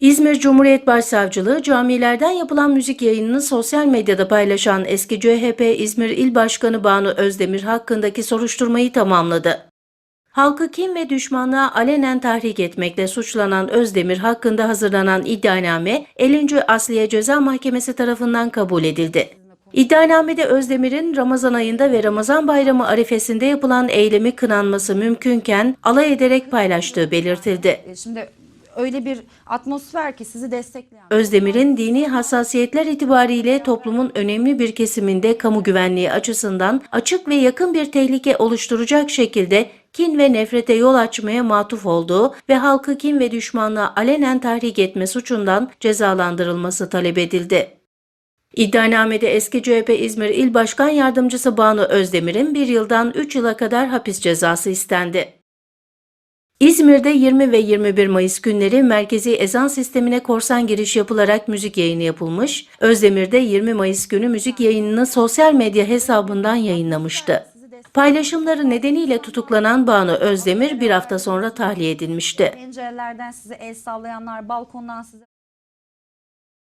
İzmir Cumhuriyet Başsavcılığı camilerden yapılan müzik yayınını sosyal medyada paylaşan eski CHP İzmir İl Başkanı Banu Özdemir hakkındaki soruşturmayı tamamladı. Halkı kim ve düşmanlığa alenen tahrik etmekle suçlanan Özdemir hakkında hazırlanan iddianame 50. Asliye Ceza Mahkemesi tarafından kabul edildi. İddianamede Özdemir'in Ramazan ayında ve Ramazan bayramı arifesinde yapılan eylemi kınanması mümkünken alay ederek paylaştığı belirtildi. Şimdi öyle bir atmosfer ki sizi destekleyen. Özdemir'in dini hassasiyetler itibariyle toplumun önemli bir kesiminde kamu güvenliği açısından açık ve yakın bir tehlike oluşturacak şekilde kin ve nefrete yol açmaya matuf olduğu ve halkı kin ve düşmanlığa alenen tahrik etme suçundan cezalandırılması talep edildi. İddianamede eski CHP İzmir İl Başkan Yardımcısı Banu Özdemir'in bir yıldan 3 yıla kadar hapis cezası istendi. İzmir'de 20 ve 21 Mayıs günleri merkezi ezan sistemine korsan giriş yapılarak müzik yayını yapılmış. Özdemir de 20 Mayıs günü müzik yayınını sosyal medya hesabından yayınlamıştı. Paylaşımları nedeniyle tutuklanan Banu Özdemir bir hafta sonra tahliye edilmişti. Pencerelerden size el sallayanlar, balkondan size